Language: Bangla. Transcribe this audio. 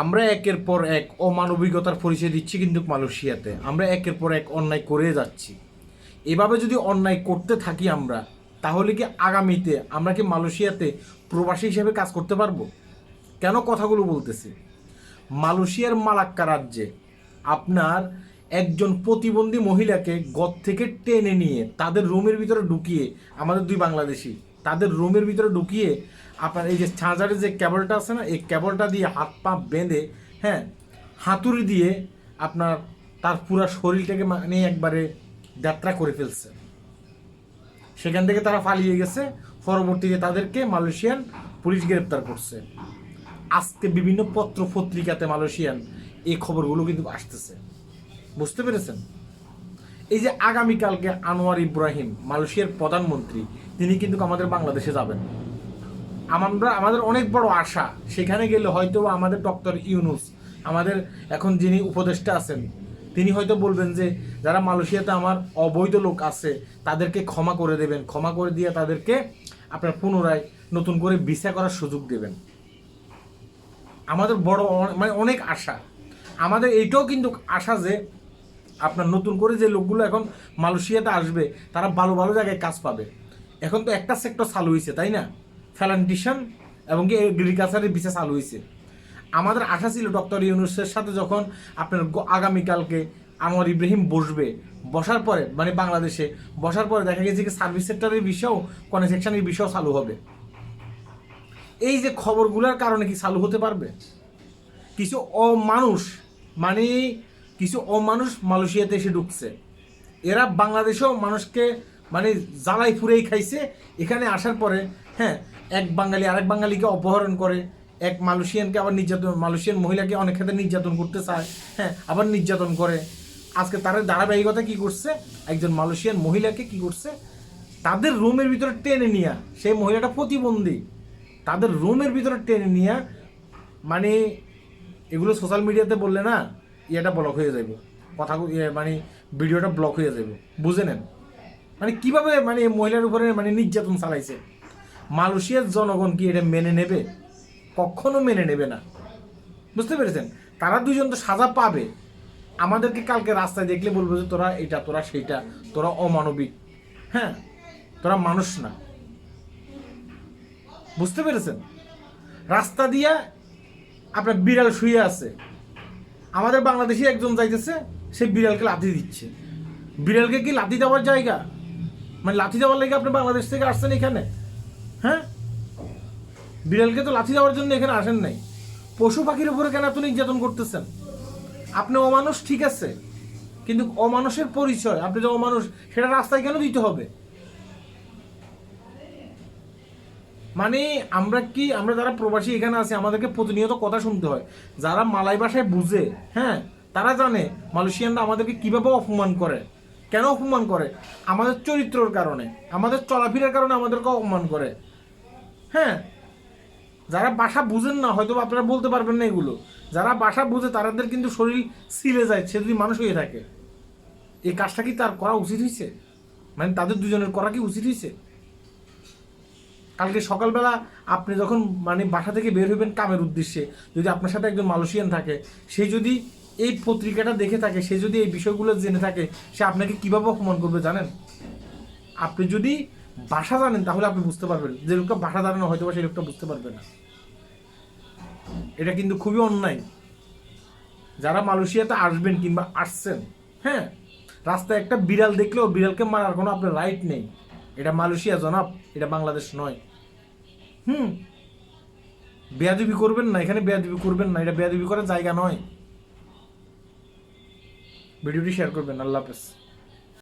আমরা একের পর এক অমানবিকতার পরিচয় দিচ্ছি কিন্তু মালয়েশিয়াতে। আমরা একের পর এক অন্যায় করে যাচ্ছি। এভাবে যদি অন্যায় করতে থাকি আমরা, তাহলে কি আগামীতে আমরা কি মালয়েশিয়াতে প্রবাসী হিসেবে কাজ করতে পারব? কেন কথাগুলো বলতেছি? মালয়েশিয়ার মালাক্কা রাজ্যে আপনার একজন প্রতিবন্ধী মহিলাকে গদ থেকে টেনে নিয়ে তাদের রুমের ভিতরে ঢুকিয়ে আমাদের দুই বাংলাদেশি তাদের রুমের ভিতরে ঢুকিয়ে আপনার এই যে চার্জারের যে কেবলটা আছে না, এই কেবলটা দিয়ে হাত পা বেঁধে হ্যাঁ হাতুড়ি দিয়ে আপনার তার পুরা শরীরটাকে মানে একবারে যাত্রা করে ফেলছে। সেখান থেকে তারা পালিয়ে গেছে, পরবর্তীতে তাদেরকে মালয়েশিয়ান পুলিশ গ্রেপ্তার করছে। আজকে বিভিন্ন পত্র পত্রিকাতে মালয়েশিয়ান এই খবরগুলো কিন্তু আসতেছে। বুঝতে পেরেছেন? এই যে আগামীকালকে আনোয়ার ইব্রাহিম, মালয়েশিয়ার প্রধানমন্ত্রী, তিনি কিন্তু আমাদের বাংলাদেশে যাবেন। আমরা, আমাদের অনেক বড় আশা, সেখানে গেলে হয়তো আমাদের ডক্টর ইউনুস, আমাদের এখন যিনি উপদেষ্টা আছেন, তিনি হয়তো বলবেন যে, যারা মালয়েশিয়াতে আমার অবৈধ লোক আছে, তাদেরকে ক্ষমা করে দেবেন। ক্ষমা করে দিয়ে তাদেরকে আপনার পুনরায় নতুন করে ভিসা করার সুযোগ দেবেন। আমাদের বড় মানে অনেক আশা। আমাদের এইটাও কিন্তু আশা যে আপনার নতুন করে যে লোকগুলো এখন মালয়েশিয়াতে আসবে, তারা ভালো ভালো জায়গায় কাজ পাবে। এখন তো একটা সেক্টর চালু হয়েছে তাই না? ফ্যালান্টিশন এবং কি এগ্রিকালচারের বিশেষ চালু হয়েছে আমাদের আশা ছিল ডক্টর ইউনুসের সাথে যখন আপনার আগামীকালকে আনোয়ার ইব্রাহিম বসবে, বসার পরে মানে বাংলাদেশে বসার পরে দেখা গেছে কি সার্ভিস সেক্টরের বিষয়েও কনসেকশনের বিষয় চালু হবে। এই যে খবরগুলোর কারণে কি চালু হতে পারবে? কিছু অমানুষ মানে কিছু অমানুষ মালয়েশিয়াতে এসে ঢুকছে। এরা বাংলাদেশেও মানুষকে মানে জ্বালাই ফুরেই খাইছে। এখানে আসার পরে হ্যাঁ এক বাঙালি আরেক বাঙালিকে অপহরণ করে, এক মালয়েশিয়ানকে আবার নির্যাতন, মালয়েশিয়ান মহিলাকে অনেক ক্ষেত্রে নির্যাতন করতে চায় হ্যাঁ আবার নির্যাতন করে। আজকে তার ধারাবাহিকতা কি করছে? একজন মালয়েশিয়ান মহিলাকে কি করছে? তাদের রুমের ভিতরে টেনে নিয়ে, সেই মহিলাটা প্রতিবন্ধী। তাদের রুমের ভিতরে টেনে নিয়ে মানে এগুলো সোশ্যাল মিডিয়াতে বললে না ইয়েটা ব্লক হয়ে যাবে কথা ইয়ে মানে ভিডিওটা ব্লক হয়ে যাবে বুঝে নেন? মানে কীভাবে মানে মহিলার উপরে মানে নির্যাতন চালাইছে? মালয়েশিয়ার জনগণ কি এটা মেনে নেবে? কখনো মেনে নেবে না। বুঝতে পেরেছেন? তারা দুজন তো সাজা পাবে। আমাদেরকে কালকে রাস্তায় দেখলে বলব যে, তোরা এটা, তোরা সেইটা, তোরা অমানবিক। হ্যাঁ? তোরা মানুষ না। বুঝতে পেরেছেন? রাস্তা দিয়া আপনার বিড়াল শুয়ে আছে। আমাদের বাংলাদেশি একজন যাইতেছে, সে বিড়ালকে লাথি দিচ্ছে। বিড়ালকে কি লাথি দেওয়ার জায়গা? মানে লাথি দেওয়ার লাগে আপনি বাংলাদেশ থেকে আসছেন এখানে? হ্যাঁ? বিড়ালকে তো লাথি দেওয়ার জন্য এখানে আসেন নাই। পশু পাখির উপরে কেন এত নির্যাতন করতেছেন? আপনি অমানুষ, ঠিক আছে। কিন্তু অমানুষের পরিচয়, আপনি যে অমানুষ, সেটা রাস্তায় কেন দিতে হবে? মানে আমরা কি, আমরা যারা প্রবাসী এখানে আছি, আমাদেরকে প্রতিনিয়ত কথা শুনতে হয়। যারা মালাই ভাষায় বুঝে হ্যাঁ তারা জানে মালয়েশিয়ানরা আমাদেরকে কীভাবে অপমান করে। কেন অপমান করে? আমাদের চরিত্রর কারণে, আমাদের চলাফেরার কারণে আমাদেরকে অপমান করে। হ্যাঁ যারা ভাষা বুঝেন না, হয়তো আপনারা বলতে পারবেন না এগুলো। যারা ভাষা বুঝে তাদের কিন্তু শরীর সিলে যায়, সে যদি মানুষ হয়ে থাকে। এই কাজটা কি তার করা উচিত হয়েছে? মানে তাদের দুজনের করা কি উচিত হয়েছে? কালকে সকালবেলা আপনি যখন মানে বাসা থেকে বের হইবেন কামের উদ্দেশ্যে, যদি আপনার সাথে একজন মালয়েশিয়ান থাকে, সে যদি এই পত্রিকাটা দেখে থাকে, সে যদি এই বিষয়গুলো জেনে থাকে, সে আপনাকে কীভাবে অপমান করবে জানেন? আপনি যদি ভাষা জানেন, তাহলে আপনি বুঝতে পারবেন। যে লোকটা ভাষা জানে না হয়তো সেই লোকটা বুঝতে পারবে না। এটা কিন্তু খুবই অন্যায়। যারা মালয়েশিয়াতে আসবেন কিংবা আসছেন হ্যাঁ রাস্তায় একটা বিড়াল দেখলেও বিড়ালকে মারার কোনো আপনার রাইট নেই। এটা মালয়েশিয়া জনাব, এটা বাংলাদেশ নয়। হুম। বেয়াদবি করবেন না, এখানে বেয়াদবি করবেন না, এটা বেয়াদবি করার জায়গা নয়। ভিডিওটি শেয়ার করবেন, আল্লাহ হাফেজ।